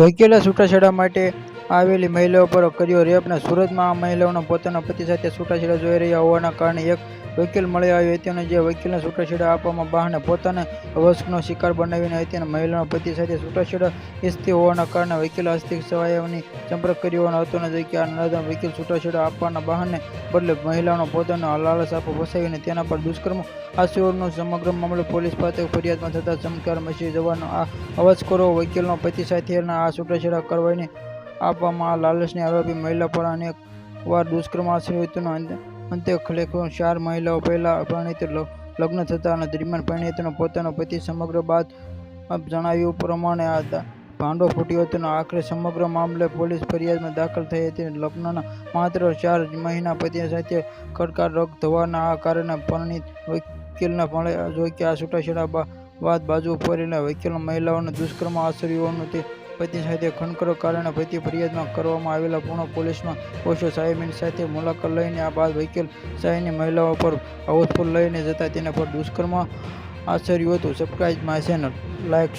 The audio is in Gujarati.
વકીલે છૂટાછેડા માટે આવેલી મહિલાઓ પર કર્યો રેપ. અને સુરતમાં આ મહિલાઓને પોતાના પતિ સાથે છૂટાછેડા જોઈ રહ્યા હોવાના કારણે એક વકીલ મળી આવ્યો હત્યાનો જે વકીલને છૂટાછેડા આપવામાં બહાને પોતાને વસ્કનો શિકાર બનાવીને હત્યાને મહિલાનો પતિ સાથે છૂટાછેડા ઈચ્છતી હોવાના કારણે વકીલ હસ્તિક સવાયાની સંપર્ક કર્યો હોવાનો હતો ને કે આ નરાધમ વકીલ છૂટાછેડા આપવાના બહાને બદલે મહિલાઓનો પોતાનો લાલચ આપો ફસાવીને તેના પર દુષ્કર્મ આ આચરણનો સમગ્ર મામલો પોલીસ પાસે ફરિયાદમાં થતા ચમત્કાર મચી જવાનો આ અવાજખોરો વકીલનો પતિ સાથેના આ છૂટાછેડા કરવાની આપવામાં લાલચની આરોપી મહિલા પર અનેક વાર દુષ્કર્મ આચર્યું અંતે- ખલેખો ચાર મહિલાઓ પહેલા પરિણીત લગ્ન થતા અને દરમિયાન પરિણીતનો પોતાનો પતિ સમગ્ર બાદ જણાવ્યું પ્રમાણે આ ભાંડો ફૂટ્યો હતો આખરે સમગ્ર મામલે પોલીસ ફરિયાદમાં દાખલ થઈ હતી લગ્નના માત્ર ચાર મહિના પતિ સાથે ખડકાર રોગ થવાના આ કારણે પરિણીત વકીલને મળે જોઈ કે આ છૂટાછેડા બાદ બાજુ ફરીને વકીલ મહિલાઓને દુષ્કર્મ આચર્યું તે પતિ સાથે ખનકરો કારણે પતિ ફરિયાદમાં કરવામાં આવેલા પૂર્ણ પોલીસમાં ઓશો સાહેબની સાથે મુલાકાત લઈને આ બાદ વકીલ સાહેબની મહિલાઓ પર હાઉસફુલ લઈને જતા તેના પર દુષ્કર્મ આચર્યું હતું. Subscribe my channel share